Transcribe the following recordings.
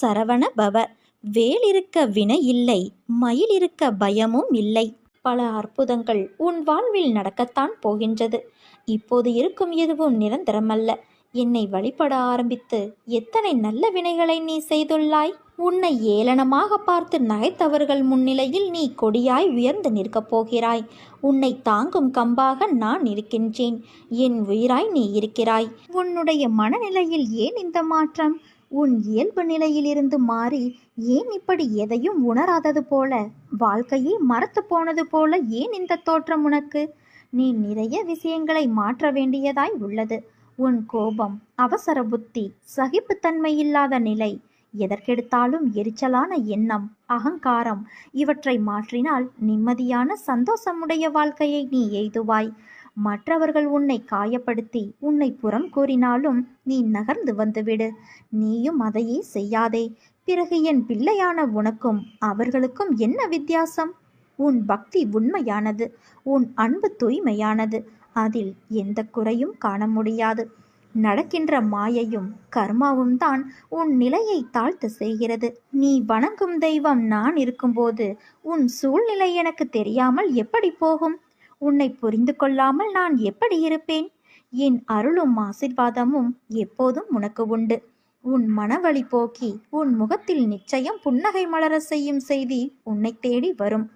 சரவண பவ. வேல் இருக்க வினை இல்லை மயில் இருக்க பயமும் இல்லை. பல அற்புதங்கள் உன் வாழ்வில் நடக்கத்தான் போகின்றது. இப்போது இருக்கும் எதுவும் நிரந்தரமல்ல. என்னை வழிபட ஆரம்பித்து எத்தனை நல்ல வினைகளை நீ செய்துள்ளாய்? உன்னை ஏளனமாக பார்த்து நகைத்தவர்கள் முன்னிலையில் நீ கொடியாய் உயர்ந்து நிற்கப் போகிறாய். உன்னை தாங்கும் கம்பாக நான் இருக்கின்றேன். என் உயிராய் நீ இருக்கிறாய். உன்னுடைய மனநிலையில் ஏன் இந்த மாற்றம்? உன் இயல்பு நிலையிலிருந்து மாறி ஏன் இப்படி எதையும் உணராதது போல? வாழ்க்கையை மறத்து போனது போல ஏன் இந்த தோற்றம் உனக்கு? நீ நிறைய விஷயங்களை மாற்ற வேண்டியதாய் உள்ளது. உன் கோபம் அவசர புத்தி சகிப்புத்தன்மை இல்லாத நிலை எதற்கெடுத்தாலும் எரிச்சலான எண்ணம் அகங்காரம் இவற்றை மாற்றினால் நிம்மதியான சந்தோஷமுடைய வாழ்க்கையை நீ எய்துவாய். மற்றவர்கள் உன்னை காயப்படுத்தி உன்னை புறம் கூறினாலும் நீ நகர்ந்து வந்துவிடு. நீயும் அதையே செய்யாதே. பிறகு என் பிள்ளையான உனக்கும் அவர்களுக்கும் என்ன வித்தியாசம்? உன் பக்தி உண்மையானது உன் அன்பு தூய்மையானது அதில் எந்த குறையும் காண முடியாது. நடக்கின்ற மாயையும் கர்மாவும் தான் உன் நிலையை தாழ்த்து செய்கிறது. நீ வணங்கும் தெய்வம் நான் இருக்கும்போது உன் சூழ்நிலை எனக்கு தெரியாமல் எப்படி போகும்? உன்னை புரிந்து கொள்ளாமல் நான் எப்படி இருப்பேன்? என் அருளும் ஆசிர்வாதமும் எப்போதும் உனக்கு உண்டு. உன் மனவழி போக்கி உன் முகத்தில் நிச்சயம் புன்னகை மலர செய்யும் செய்தி உன்னை தேடி வரும்.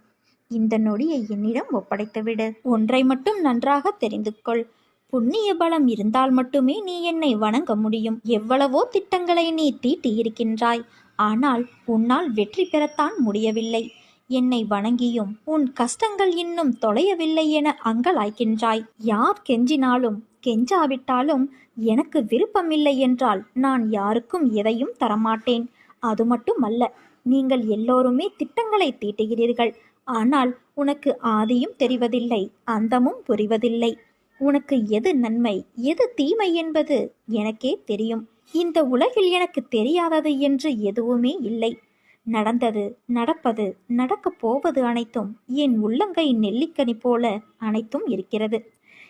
இந்த நொடியை என்னிடம் ஒப்படைத்துவிடு ஒன்றை மட்டும் நன்றாக தெரிந்து கொள். புண்ணிய பலம் இருந்தால் மட்டுமே நீ என்னை வணங்க முடியும். எவ்வளவோ திட்டங்களை நீ தீட்டியிருக்கின்றாய். ஆனால் உன்னால் வெற்றி பெறத்தான் முடியவில்லை. என்னை வணங்கியும் உன் கஷ்டங்கள் இன்னும் தொலையவில்லை என அங்கலாய்க்கின்றாய். யார் கெஞ்சினாலும் கெஞ்சாவிட்டாலும் எனக்கு விருப்பமில்லை என்றால் நான் யாருக்கும் எதையும் தரமாட்டேன். அது மட்டுமல்ல நீங்கள் எல்லோருமே திட்டங்களை தீட்டுகிறீர்கள். ஆனால் உனக்கு ஆதியும் தெரிவதில்லை அந்தமும் புரிவதில்லை. உனக்கு எது நன்மை எது தீமை என்பது எனக்கே தெரியும். இந்த உலகில் எனக்கு தெரியாதது என்று எதுவுமே இல்லை. நடந்தது நடப்பது நடக்கப் போவது அனைத்தும் என் உள்ளங்கை நெல்லிக்கனி போல அனைத்தும் இருக்கிறது.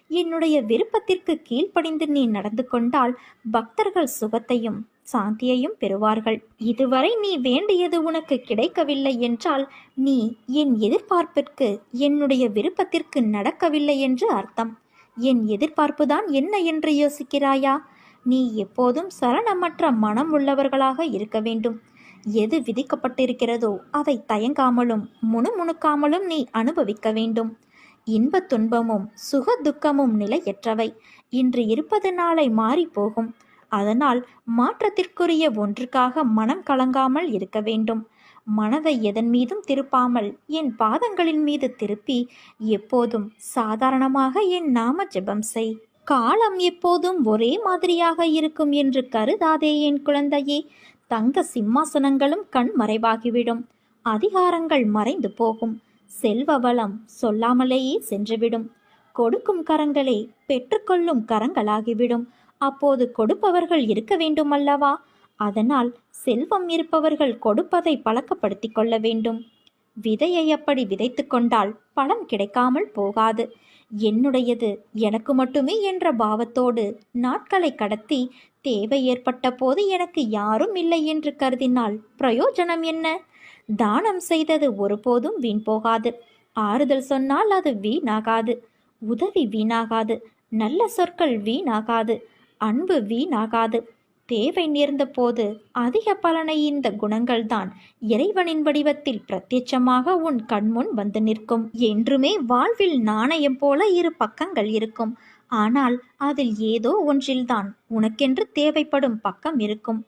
என்னுடைய விருப்பத்திற்கு கீழ்ப்படிந்து நீ நடந்து கொண்டால் பக்தர்கள் சுகத்தையும் சாந்தியையும் பெறுவார்கள். இதுவரை நீ வேண்டியது உனக்கு கிடைக்கவில்லை என்றால் நீ என் எதிர்பார்ப்பிற்கு என்னுடைய விருப்பத்திற்கு நடக்கவில்லை என்று அர்த்தம். என் எதிர்பார்ப்புதான் என்ன என்று யோசிக்கிறாயா? நீ எப்போதும் சரணமற்ற மனம் உள்ளவர்களாக இருக்க வேண்டும். எது விதிக்கப்பட்டிருக்கிறதோ அதை தயங்காமலும் முணுமுணுக்காமலும் நீ அனுபவிக்க வேண்டும். இன்ப துன்பமும் சுக துக்கமும் நிலையற்றவை. இன்று இருப்பது நாளை மாறி போகும். அதனால் மாற்றத்திற்குரிய ஒன்றுக்காக மனம் கலங்காமல் இருக்க வேண்டும். மனதை எதன் மீதும் திருப்பாமல் என் பாதங்களின் மீது திருப்பி எப்போதும் சாதாரணமாக என் நாம ஜெபம் செய். காலம் எப்போதும் ஒரே மாதிரியாக இருக்கும் என்று கருதாதே என் குழந்தையே. தங்க சிம்மாசனங்களும் கண் மறைவாகிவிடும். அதிகாரங்கள் மறைந்து போகும். செல்வ வளம் சொல்லாமலேயே சென்றுவிடும். கொடுக்கும் கரங்களே பெற்றுக்கொள்ளும் கரங்களாகிவிடும். அப்போது கொடுப்பவர்கள் இருக்க வேண்டும் அல்லவா அதனால் செல்வம் இருப்பவர்கள் கொடுப்பதை பழக்கப்படுத்தி கொள்ள வேண்டும். விதையை அப்படி விதைத்து கொண்டால் பழம் கிடைக்காமல் போகாது. என்னுடையது எனக்கு மட்டுமே என்ற பாவத்தோடு நாட்களை கடத்தி தேவை ஏற்பட்ட போது எனக்கு யாரும் இல்லை என்று கருதினால் பிரயோஜனம் என்ன? தானம் செய்தது ஒருபோதும் வீண் போகாது. ஆறுதல் சொன்னால் அது வீணாகாது. உதவி வீணாகாது. நல்ல சொற்கள் வீணாகாது. அன்பு வீணாகாது. தேவை நேர்ந்த போது அதிக பலனை இந்த குணங்கள்தான் இறைவனின் வடிவத்தில் பிரத்யட்சமாக உன் கண்முன் வந்து நிற்கும். என்றுமே வாழ்வில் நாணயம் போல இரு பக்கங்கள் இருக்கும். ஆனால் அதில் ஏதோ ஒன்றில்தான் உனக்கென்று தேவைப்படும் பக்கம் இருக்கும்.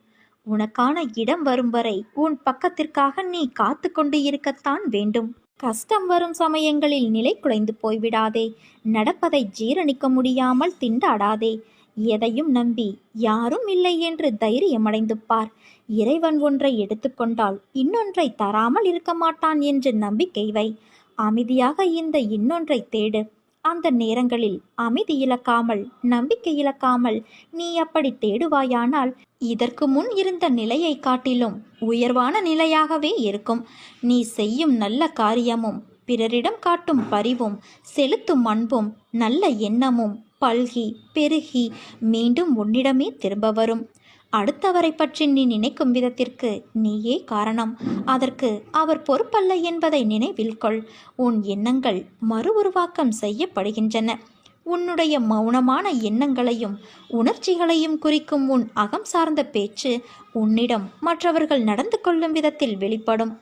உனக்கான இடம் வரும் வரை உன் பக்கத்திற்காக நீ காத்து கொண்டு இருக்கத்தான் வேண்டும். கஷ்டம் வரும் சமயங்களில் நிலை குலைந்து போய்விடாதே. நடப்பதை ஜீரணிக்க முடியாமல் திண்டாடாதே. எதையும் நம்பி யாரும் இல்லை என்று தைரியமடைந்து பார். இறைவன் ஒன்றை எடுத்துக்கொண்டால் இன்னொன்றை தராமல் இருக்க மாட்டான் என்று நம்பிக்கை வை. அமைதியாக இந்த இன்னொன்றை தேடு. அந்த நேரங்களில் அமைதி இழக்காமல் நம்பிக்கை இழக்காமல் நீ அப்படி தேடுவாயானால் இதற்கு முன் இருந்த நிலையை காட்டிலும் உயர்வான நிலையாகவே இருக்கும். நீ செய்யும் நல்ல காரியமும் பிறரிடம் காட்டும் பரிவும் செலுத்தும் அன்பும் நல்ல எண்ணமும் பல்கி பெருகி மீண்டும் உன்னிடமே திரும்ப வரும். அடுத்தவரை பற்றி நீ நினைக்கும் விதத்திற்கு நீயே காரணம். அதற்கு அவர் பொறுப்பல்ல என்பதை நினைவில் கொள். உன் எண்ணங்கள் மறு உருவாக்கம் செய்யப்படுகின்றன. உன்னுடைய மௌனமான எண்ணங்களையும் உணர்ச்சிகளையும் குறிக்கும் உன் அகம் சார்ந்த பேச்சு உன்னிடம் மற்றவர்கள் நடந்து கொள்ளும் விதத்தில் வெளிப்படும்.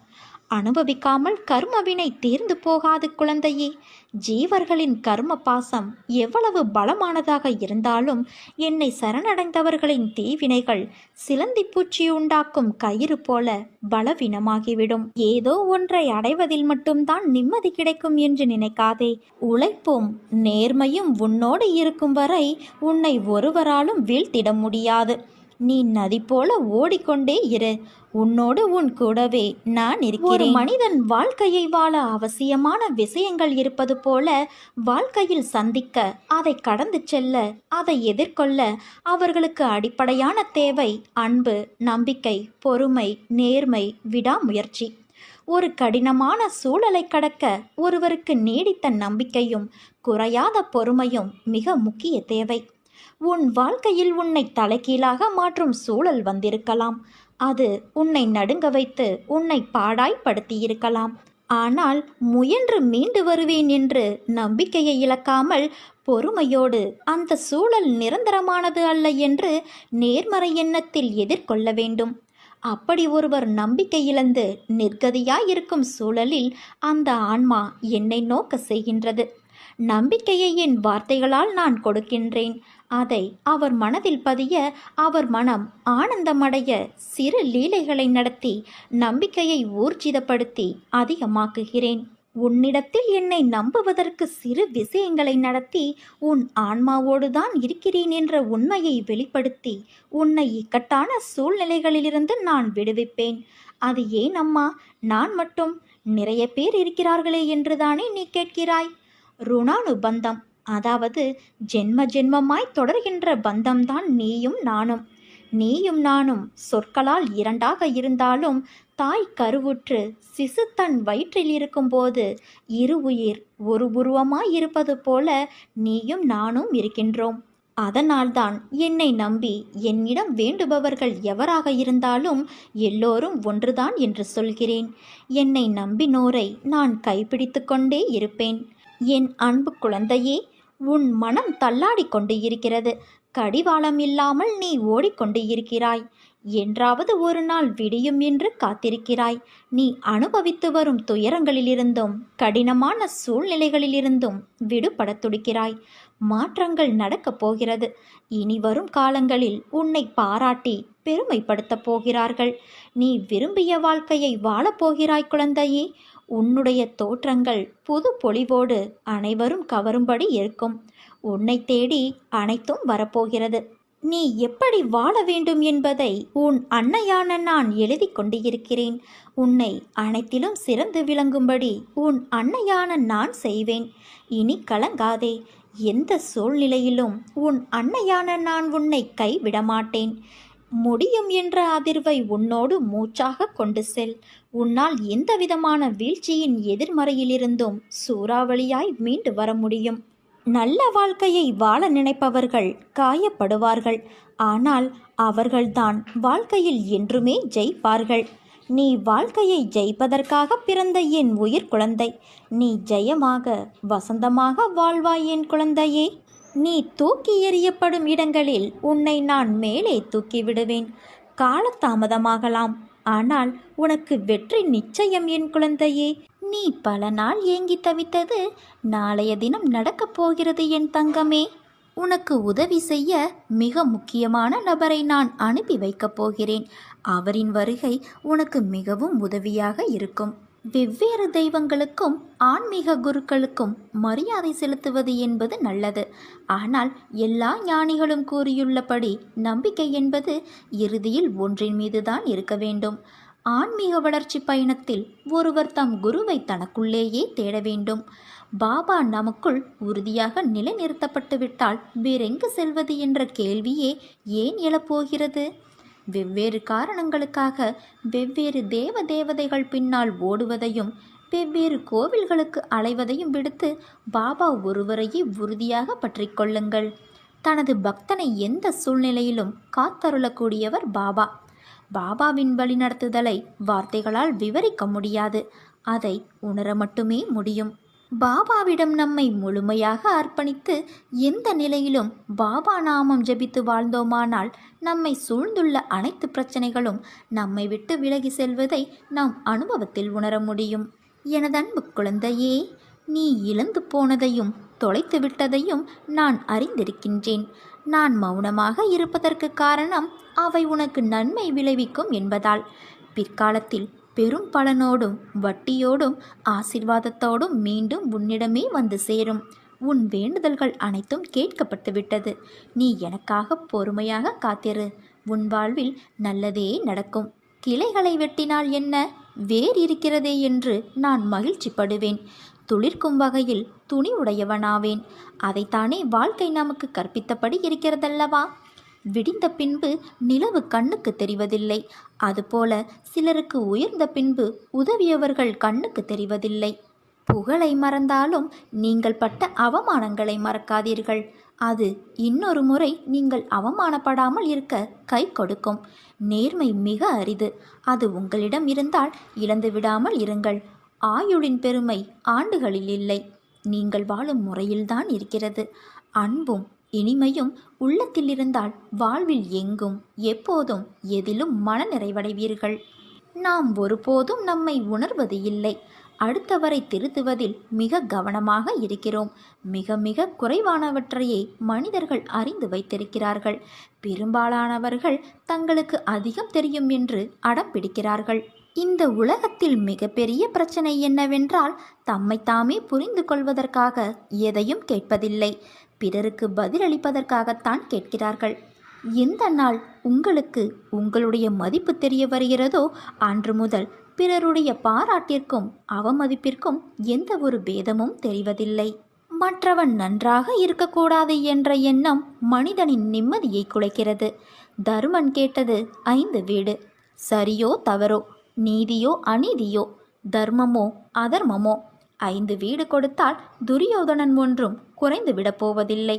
அனுபவிக்காமல் கர்மவினை தீர்ந்து போகாது குழந்தையே. ஜீவர்களின் கர்ம பாசம் எவ்வளவு பலமானதாக இருந்தாலும் என்னை சரணடைந்தவர்களின் தீவினைகள் சிலந்தி பூச்சி உண்டாக்கும் கயிறு போல பலவீனமாகிவிடும். ஏதோ ஒன்றை அடைவதில் மட்டும்தான் நிம்மதி கிடைக்கும் என்று நினைக்காதே. உழைப்பும் நேர்மையும் உன்னோடு இருக்கும் வரை உன்னை ஒருவராலும் வீழ்த்திட முடியாது. நீ நதி போல ஓடிக்கொண்டே இரு. உன்னோடு உன் கூடவே நான் இருக்கிறேன். ஒரு மனிதன் வாழ்க்கையை வாழ அவசியமான விஷயங்கள் இருப்பது போல வாழ்க்கையில் சந்திக்க அதை கடந்து செல்ல அதை எதிர்கொள்ள அவர்களுக்கு அடிப்படையான தேவை அன்பு நம்பிக்கை பொறுமை நேர்மை விடாமுயற்சி. ஒரு கடினமான சூழலை கடக்க ஒருவருக்கு நீடித்த நம்பிக்கையும் குறையாத பொறுமையும் மிக முக்கிய தேவை. உன் வாழ்க்கையில் உன்னை தலைகீழாக மாற்றும் சூழல் வந்திருக்கலாம். அது உன்னை நடுங்க வைத்து உன்னை பாடாய்ப்படுத்தியிருக்கலாம். ஆனால் முயன்று மீண்டு வருவேன் என்று நம்பிக்கையை இழக்காமல் பொறுமையோடு அந்த சூழல் நிரந்தரமானது அல்ல என்று நேர்மறை எண்ணத்தில் எதிர்கொள்ள வேண்டும். அப்படி ஒருவர் நம்பிக்கை இழந்து நிர்கதியாயிருக்கும் சூழலில் அந்த ஆன்மா என்னை நோக்க செய்கின்றது. நம்பிக்கையை என் வார்த்தைகளால் நான் கொடுக்கின்றேன். அதை அவர் மனதில் பதிய அவர் மனம் ஆனந்தமடைய சிறு லீலைகளை நடத்தி நம்பிக்கையை ஊர்ஜிதப்படுத்தி அதிகமாக்குகிறேன். உன்னிடத்தில் என்னை நம்புவதற்கு சிறு விஷயங்களை நடத்தி உன் ஆன்மாவோடு தான் இருக்கிறேன் என்ற உண்மையை வெளிப்படுத்தி உன்னை இக்கட்டான சூழ்நிலைகளிலிருந்து நான் விடுவிப்பேன். அது ஏன் அம்மா? நான் மட்டும்? நிறைய பேர் இருக்கிறார்களே என்றுதானே நீ கேட்கிறாய்? ருணானுபந்தம். அதாவது ஜென்ம ஜென்மமாய் தொடர்கின்ற பந்தம்தான் நீயும் நானும். நீயும் நானும் சொற்களால் இரண்டாக இருந்தாலும் தாய் கருவுற்று சிசு தன் வயிற்றில் இருக்கும்போது இரு உயிர் ஒரு உருவமாய் இருப்பது போல நீயும் நானும் இருக்கின்றோம். அதனால்தான் என்னை நம்பி என்னிடம் வேண்டுபவர்கள் எவராக இருந்தாலும் எல்லோரும் ஒன்றுதான் என்று சொல்கிறேன். என்னை நம்பினோரை நான் கைப்பிடித்து கொண்டே இருப்பேன். என் அன்பு குழந்தையே உன் மனம் தள்ளாடி கொண்டு இருக்கிறது. கடிவாளம் இல்லாமல் நீ ஓடிக்கொண்டு இருக்கிறாய். என்றாவது ஒரு நாள் விடியும் என்று காத்திருக்கிறாய். நீ அனுபவித்து வரும் துயரங்களிலிருந்தும் கடினமான சூழ்நிலைகளிலிருந்தும் விடுபடத் துடிக்கிறாய். மாற்றங்கள் நடக்கப் போகிறது. இனி வரும் காலங்களில் உன்னை பாராட்டி பெருமைப்படுத்தப் போகிறார்கள். நீ விரும்பிய வாழ்க்கையை வாழப்போகிறாய் குழந்தையே. உன்னுடைய தோற்றங்கள் புது பொலிவோடு அனைவரும் கவரும்படி இருக்கும். உன்னை தேடி அனைத்தும் வரப்போகிறது. நீ எப்படி வாழ வேண்டும் என்பதை உன் அன்னையான நான் எழுதி கொண்டிருக்கிறேன். உன்னை அனைத்திலும் சிறந்து விளங்கும்படி உன் அன்னையான நான் செய்வேன். இனி கலங்காதே. எந்த சூழ்நிலையிலும் உன் அன்னையான நான் உன்னை கைவிட மாட்டேன் முடியும் என்ற அதிர்வை உன்னோடு மூச்சாக கொண்டு செல். உன்னால் எந்த விதமான வீழ்ச்சியின் எதிர்மறையிலிருந்தும் சூறாவளியாய் மீண்டு வர முடியும். நல்ல வாழ்க்கையை வாழ நினைப்பவர்கள் காயப்படுவார்கள். ஆனால் அவர்கள்தான் வாழ்க்கையில் என்றுமே ஜெயிப்பார்கள். நீ வாழ்க்கையை ஜெயிப்பதற்காக பிறந்த என் உயிர் குழந்தை. நீ ஜெயமாக வசந்தமாக வாழ்வாய் என் குழந்தையே. நீ தூக்கி எறியப்படும் இடங்களில் உன்னை நான் மேலே தூக்கி விடுவேன். காலதாமதமாகலாம். ஆனால் உனக்கு வெற்றி நிச்சயம் என் குழந்தையே. நீ பல நாள் ஏங்கி தவித்தது நாளைய தினம் நடக்கப் போகிறது என் தங்கமே. உனக்கு உதவி செய்ய மிக முக்கியமான நபரை நான் அனுப்பி வைக்கப் போகிறேன். அவரின் வருகை உனக்கு மிகவும் உதவியாக இருக்கும். வெவ்வேறு தெய்வங்களுக்கும் ஆன்மீக குருக்களுக்கும் மரியாதை செலுத்துவது என்பது நல்லது. ஆனால் எல்லா ஞானிகளும் கூறியுள்ளபடி நம்பிக்கை என்பது இறுதியில் ஒன்றின் மீதுதான் இருக்க வேண்டும். ஆன்மீக வளர்ச்சி பயணத்தில் ஒருவர் தம் குருவை தனக்குள்ளேயே தேட வேண்டும். பாபா நமக்குள் உறுதியாக நிலைநிறுத்தப்பட்டுவிட்டால் வேறெங்கு செல்வது என்ற கேள்வியே ஏன் எழப்போகிறது? வெவ்வேறு காரணங்களுக்காக வெவ்வேறு தேவ தேவதைகள் பின்னால் ஓடுவதையும் வெவ்வேறு கோவில்களுக்கு அலைவதையும் விடுத்து பாபா ஒருவரையே உறுதியாக பற்றி கொள்ளுங்கள். தனது பக்தனை எந்த சூழ்நிலையிலும் காத்தருளக்கூடியவர் பாபா. பாபாவின் வழிநடத்துதலை வார்த்தைகளால் விவரிக்க முடியாது. அதை உணர மட்டுமே முடியும். பாபாவிடம் நம்மை முழுமையாக அர்ப்பணித்து எந்த நிலையிலும் பாபா நாமம் ஜெபித்து வாழ்ந்தோமானால் நம்மை சூழ்ந்துள்ள அனைத்து பிரச்சனைகளும் நம்மை விட்டு விலகி செல்வதை நாம் அனுபவத்தில் உணர முடியும். எனதன்பு குழந்தையே நீ இழந்து போனதையும் தொலைத்து விட்டதையும் நான் அறிந்திருக்கின்றேன். நான் மௌனமாக இருப்பதற்கு காரணம் அவை உனக்கு நன்மை விளைவிக்கும் என்பதால். பிற்காலத்தில் பெரும் பலனோடும் வட்டியோடும் ஆசிர்வாதத்தோடும் மீண்டும் உன்னிடமே வந்து சேரும். உன் வேண்டுதல்கள் அனைத்தும் கேட்கப்பட்டுவிட்டது. நீ எனக்காக பொறுமையாக காத்திரு. உன் வாழ்வில் நல்லதே நடக்கும். கிளைகளை வெட்டினால் என்ன? வேர் இருக்கிறதே என்று நான் மகிழ்ச்சிப்படுவேன். துளிர்க்கும் வகையில் துணி உடையவனாவேன் அதைத்தானே வாழ்க்கை நமக்கு கற்பித்தபடி இருக்கிறதல்லவா? விடிந்த பின்பு நிலவு கண்ணுக்கு தெரிவதில்லை. அதுபோல சிலருக்கு உயர்ந்த பின்பு உதவியவர்கள் கண்ணுக்கு தெரிவதில்லை. புகழை மறந்தாலும் நீங்கள் பட்ட அவமானங்களை மறக்காதீர்கள். அது இன்னொரு முறை நீங்கள் அவமானப்படாமல் இருக்க கை கொடுக்கும். நேர்மை மிக அரிது. அது உங்களிடம் இருந்தால் இழந்து விடாமல் இருங்கள். ஆயுளின் பெருமை ஆண்டுகளில் இல்லை. நீங்கள் வாழும் முறையில்தான் இருக்கிறது. அன்பும் இனிமையும் உள்ளத்தில் இருந்தால் வாழ்வில் எங்கும் எப்போதும் எதிலும் மன நிறைவடைவீர்கள் நாம் ஒருபோதும் நம்மை உணர்வது இல்லை. அடுத்தவரை திருத்துவதில் மிக கவனமாக இருக்கிறோம். மிக மிக குறைவானவற்றையே மனிதர்கள் அறிந்து வைத்திருக்கிறார்கள். பெரும்பாலானவர்கள் தங்களுக்கு அதிகம் தெரியும் என்று அடம் பிடிக்கிறார்கள். இந்த உலகத்தில் மிகப்பெரிய பிரச்சனை என்னவென்றால் தம்மை தாமே புரிந்து கொள்வதற்காக எதையும் கேட்பதில்லை. பிறருக்கு பதிலளிப்பதற்காகத்தான் கேட்கிறார்கள். எந்த நாள் உங்களுக்கு உங்களுடைய மதிப்பு தெரிய வருகிறதோ அன்று முதல் பிறருடைய பாராட்டிற்கும் அவமதிப்பிற்கும் எந்த ஒரு பேதமும் தெரிவதில்லை. மற்றவன் நன்றாக இருக்கக்கூடாது என்ற எண்ணம் மனிதனின் நிம்மதியை குலைக்கிறது. தருமன் கேட்டது ஐந்து வீடு. சரியோ தவறோ நீதியோ அநீதியோ தர்மமோ அதர்மமோ? ஐந்து வீடு கொடுத்தால் துரியோதனன் ஒன்றும் குறைந்து விடப்போவதில்லை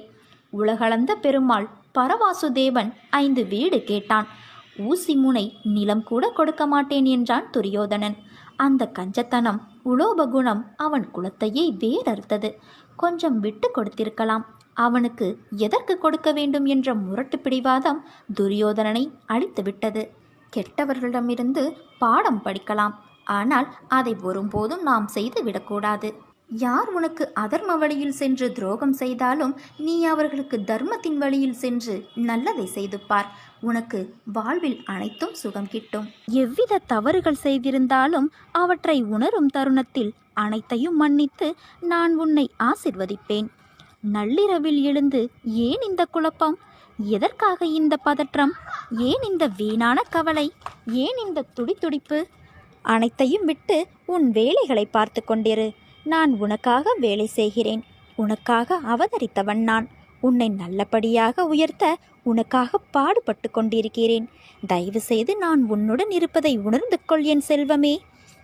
உலகளந்த பெருமாள் பரவாசுதேவன் ஐந்து வீடு கேட்டான். ஊசி முனை நிலம் கூட கொடுக்க மாட்டேன் என்றான் துரியோதனன். அந்த கஞ்சத்தனம் உலோபகுணம் அவன் குலத்தையே வேறறுத்தது. கொஞ்சம் விட்டு கொடுத்திருக்கலாம். அவனுக்கு எதற்கு கொடுக்க வேண்டும் என்ற முரட்டு பிடிவாதம் துரியோதனனை அழித்துவிட்டது. கெட்டவர்களிடமிருந்து பாடம் படிக்கலாம். ஆனால் அதை ஒருபோதும் நாம் செய்து விடக்கூடாது. யார் உனக்கு அதர்ம வழியில் சென்று துரோகம் செய்தாலும் நீ அவர்களுக்கு தர்மத்தின் வழியில் சென்று நல்லதை செய்து பார். உனக்கு வாழ்வில் அனைத்தும் சுகம் கிட்டும். எவ்வித தவறுகள் செய்திருந்தாலும் அவற்றை உணரும் தருணத்தில் அனைத்தையும் மன்னித்து நான் உன்னை ஆசிர்வதிப்பேன். நள்ளிரவில் எழுந்து ஏன் இந்த குழப்பம்? எதற்காக இந்த பதற்றம்? ஏன் இந்த வீணான கவலை? ஏன் இந்த துடித்துடிப்பு அனைத்தையும் விட்டு உன் வேலைகளை பார்த்து கொண்டிரு. நான் உனக்காக வேலை செய்கிறேன். உனக்காக அவதரித்தவன் நான். உன்னை நல்லபடியாக உயர்த்த உனக்காக பாடுபட்டு கொண்டிருக்கிறேன். தயவு செய்து நான் உன்னுடன் இருப்பதை உணர்ந்து கொள் என் செல்வமே.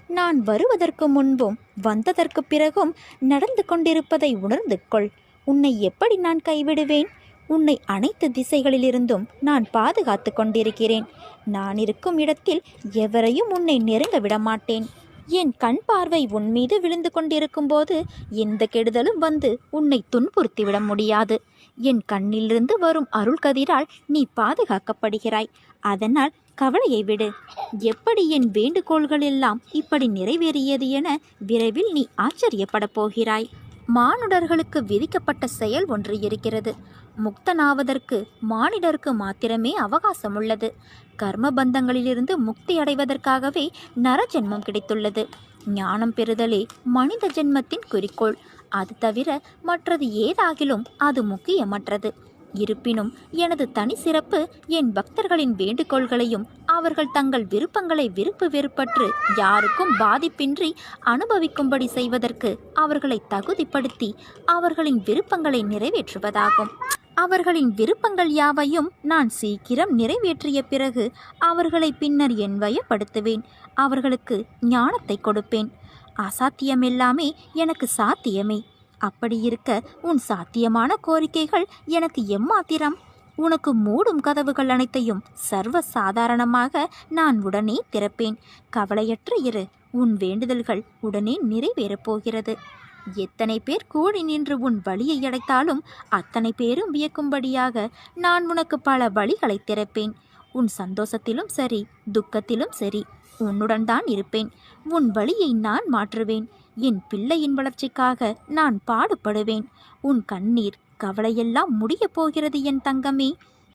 நான் வருவதற்கு முன்பும் வந்ததற்கு பிறகும் நடந்து கொண்டிருப்பதை உணர்ந்து கொள். உன்னை எப்படி நான் கைவிடுவேன்? உன்னை அனைத்து திசைகளிலிருந்தும் நான் பாதுகாத்து கொண்டிருக்கிறேன். நான் இருக்கும் இடத்தில் எவரையும் உன்னை நெருங்க விட மாட்டேன் என் கண் பார்வை உன் மீது விழுந்து கொண்டிருக்கும் போது எந்த கெடுதலும் வந்து உன்னை துன்புறுத்திவிட முடியாது. என் கண்ணிலிருந்து வரும் அருள் கதிரால் நீ பாதுகாக்கப்படுகிறாய். அதனால் கவலையை விடு. எப்படி என் வேண்டுகோள்கள் எல்லாம் இப்படி நிறைவேறியது என விரைவில் நீ ஆச்சரியப்படப் போகிறாய். மானுடர்களுக்கு விதிக்கப்பட்ட செயல் ஒன்று இருக்கிறது. முக்தனாவதற்கு மானிடருக்கு மாத்திரமே அவகாசம் உள்ளது கர்ம பந்தங்களிலிருந்து முக்தி அடைவதற்காகவே நரஜென்மம் கிடைத்துள்ளது. ஞானம் பெறுதலே மனித ஜென்மத்தின் குறிக்கோள். அது தவிர மற்றது ஏதாகிலும் அது முக்கியமற்றது. இருப்பினும் எனது தனி சிறப்பு என் பக்தர்களின் வேண்டுகோள்களையும் அவர்கள் தங்கள் விருப்பங்களை விருப்பு வெறுப்பற்று யாருக்கும் பாதிப்பின்றி அனுபவிக்கும்படி செய்வதற்கு அவர்களை தகுதிப்படுத்தி அவர்களின் விருப்பங்களை நிறைவேற்றுவதாகும். அவர்களின் விருப்பங்கள் யாவையும் நான் சீக்கிரம் நிறைவேற்றிய பிறகு அவர்களை பின்னர் என் வயப்படுத்துவேன். அவர்களுக்கு ஞானத்தை கொடுப்பேன். அசாத்தியமெல்லாமே எனக்கு சாத்தியமே. அப்படி இருக்க உன் சாத்தியமான கோரிக்கைகள் எனக்கு எம்மாத்திரம்? உனக்கு மூடும் கதவுகள் அனைத்தையும் சர்வ சாதாரணமாக நான் உடனே திறப்பேன். கவலையற்று இரு உன் வேண்டுதல்கள் உடனே நிறைவேறப் போகிறது. எத்தனை பேர் கூடி நின்று உன் வழியை அடைத்தாலும் அத்தனை பேரும் வியக்கும்படியாக நான் உனக்கு பல வழிகளை திறப்பேன். உன் சந்தோஷத்திலும் சரி துக்கத்திலும் சரி உன்னுடன் தான் இருப்பேன். உன் வழியை நான் மாற்றுவேன். என் பிள்ளையின் வளர்ச்சிக்காக நான் பாடுபடுவேன். உன் கண்ணீர் கவலையெல்லாம் முடியப் போகிறது என் தங்கமே.